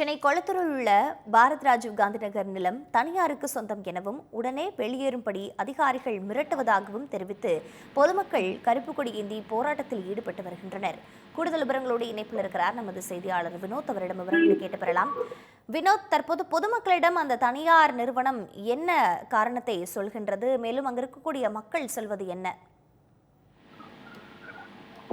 சென்னை கொளத்தூரில் உள்ள பாரத் ராஜீவ் காந்தி நகர் நிலம் தனியாருக்கு சொந்தம் எனவும் உடனே வெளியேறும்படி அதிகாரிகள் மிரட்டுவதாகவும் தெரிவித்து பொதுமக்கள் கருப்பு கொடி ஏந்தி போராட்டத்தில் ஈடுபட்டு வருகின்றனர். கூடுதல் விவரங்களோடு இணைப்பில் இருக்கிறார் நமது செய்தியாளர் வினோத். அவரிடம் விவரங்களை கேட்டு பெறலாம் வினோத் தற்போது பொதுமக்களிடம் அந்த தனியார் நிறுவனம் என்ன காரணத்தை சொல்கின்றது? மேலும் அங்கு இருக்கக்கூடிய மக்கள் சொல்வது என்ன?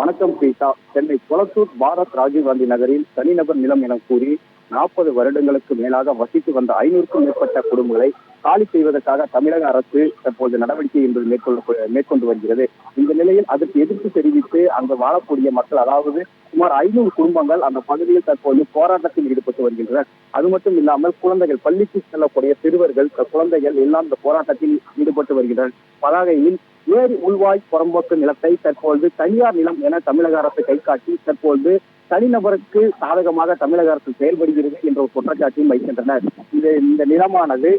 வணக்கம் பிரீதா சென்னை கொளத்தூர் பாரத் ராஜீவ் காந்தி நகரில் தனிநபர் நிலம் என கூறி நாற்பது வருடங்களுக்கு மேலாக வசித்து வந்த ஐநூறுக்கும் மேற்பட்ட குடும்பங்களை காலி செய்வதற்காக தமிழக அரசு தற்போது நடவடிக்கை என்பது மேற்கொள்ள மேற்கொண்டு வருகிறது. இந்த நிலையில் அதற்கு எதிர்ப்பு தெரிவித்து அங்கு வாழக்கூடிய மக்கள் அதாவது சுமார் ஐநூறு குடும்பங்கள் அந்த பகுதியில் தற்போது போராட்டத்தில் ஈடுபட்டு வருகின்றனர். அது மட்டும் இல்லாமல் குழந்தைகள் பள்ளிக்கு செல்லக்கூடிய சிறுவர்கள் குழந்தைகள் எல்லாம் இந்த போராட்டத்தில் ஈடுபட்டு வருகின்றனர். பதாகையில் ஏரி உள்வாய் புறம்போக்கு நிலத்தை தற்பொழுது தனியார் நிலம் என தமிழக அரசு கைகாட்டி தற்பொழுது தனிநபருக்கு சாதகமாக தமிழக அரசு செயல்படுகிறது என்ற ஒரு குற்றச்சாட்டையும் வைக்கின்றனர். இந்த இந்த நிலமானது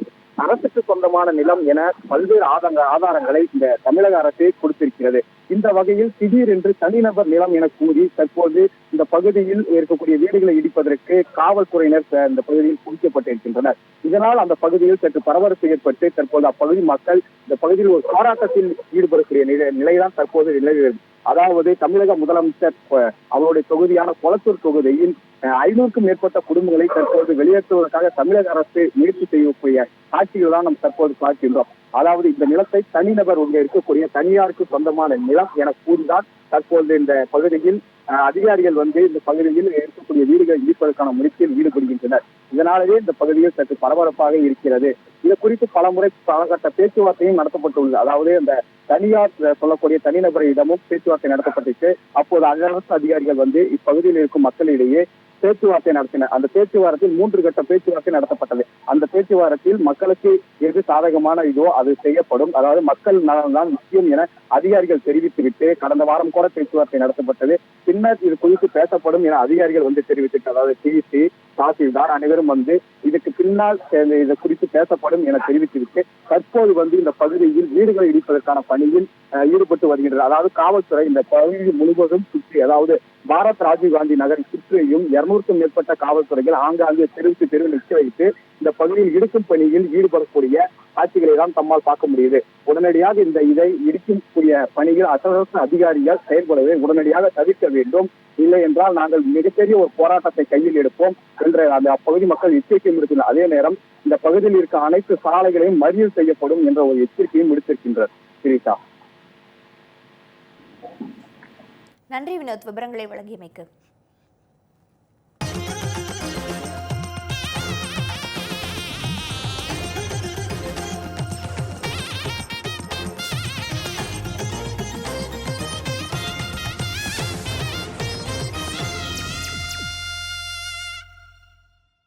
அரசுக்கு சொந்தமான நிலம் என பல்வேறு ஆதங்க ஆதாரங்களை இந்த தமிழக அரசு கொடுத்திருக்கிறது. இந்த வகையில் திடீரென்று தனிநபர் நிலம் என கூறி தற்போது இந்த பகுதியில் இருக்கக்கூடிய வீடுகளை இடிப்பதற்கு காவல்துறையினர் இந்த பகுதியில் குவிக்கப்பட்டிருக்கின்றனர். இதனால் அந்த பகுதியில் சற்று பரபரப்பு ஏற்பட்டு தற்போது அப்பகுதி மக்கள் இந்த பகுதியில் ஒரு போராட்டத்தில் ஈடுபடக்கூடிய நிலை நிலைதான் தற்போது நிலவுகிறது அதாவது தமிழக முதலமைச்சர் அவருடைய தொகுதியான கொளத்தூர் தொகுதியில் ஐநூறுக்கும் மேற்பட்ட குடும்பங்களை தற்போது வெளியேற்றுவதற்காக தமிழக அரசு முயற்சி செய்யக்கூடிய காட்சிகள் தான் நாம் தற்போது பார்க்கின்றோம். அதாவது இந்த நிலத்தை தனிநபர் ஒன்று இருக்கக்கூடிய தனியாருக்கு சொந்தமான நிலம் என கூறிதான் தற்போது இந்த பகுதியில் அதிகாரிகள் வந்து இந்த பகுதியில் இருக்கக்கூடிய வீடுகள் இடிப்பதற்கான முயற்சியில் ஈடுபடுகின்றனர். இதனாலேயே இந்த பகுதியில் சற்று பரபரப்பாக இருக்கிறது. இது குறித்து பல முறை பலகட்ட பேச்சுவார்த்தையும் நடத்தப்பட்டுள்ளது. அதாவது அந்த தனியார் சொல்லக்கூடிய தனிநபரிடமும் பேச்சுவார்த்தை நடத்தப்பட்டுச்சு அப்போது அரசு அதிகாரிகள் வந்து இப்பகுதியில் இருக்கும் மக்களிடையே பேச்சுவார்த்தை நடத்தின அந்த பேச்சுவார்த்தையில் மூன்று கட்ட பேச்சுவார்த்தை நடத்தப்பட்டது. அந்த பேச்சுவார்த்தையில் மக்களுக்கு எது சாதகமான இதோ அது செய்யப்படும். அதாவது மக்கள் நலன் தான் முக்கியம் என அதிகாரிகள் தெரிவித்துவிட்டு கடந்த வாரம் கூட பேச்சுவார்த்தை நடத்தப்பட்டது. பின்னர் இது குறித்து பேசப்படும் என அதிகாரிகள் வந்து தெரிவித்துட்டு அதாவது டிசி தாசில்தார் அனைவரும் வந்து இதுக்கு பின்னால் இது குறித்து பேசப்படும் என தெரிவித்துவிட்டு தற்போது வந்து இந்த பகுதியில் வீடுகளை இடிப்பதற்கான பணியில் ஈடுபட்டு வருகின்றது அதாவது காவல்துறை இந்த பகுதி முழுவதும் சுற்றி அதாவது பாரத் ராஜீவ்காந்தி நகரை சுற்றியும் இருநூறுக்கும் மேற்பட்ட காவல்துறைகள் ஆங்காங்கே தெருவுக்கு தெருவில் நிற்க வைத்து இந்த பகுதியில் இடுக்கும் பணியில் ஈடுபடக்கூடிய காட்சிகளை தான் தம்மால் பார்க்க முடியுது. உடனடியாக இந்த இதை இடிக்கக்கூடிய பணியில் அரசு அதிகாரிகள் செயல்படுவதை உடனடியாக தவிர்க்க வேண்டும். இல்லை என்றால் நாங்கள் மிகப்பெரிய ஒரு போராட்டத்தை கையில் எடுப்போம் என்ற அந்த அப்பகுதி மக்கள் எச்சரிக்கையும் விடுத்துள்ளனர். அதே நேரம் இந்த பகுதியில் இருக்க அனைத்து சாலைகளையும் மறியல் செய்யப்படும் என்ற ஒரு எச்சரிக்கையும் விடுத்திருக்கின்றனர் கிரீட்டா. நன்றி வினோத். விவரங்களை வழங்கியமைக்கு.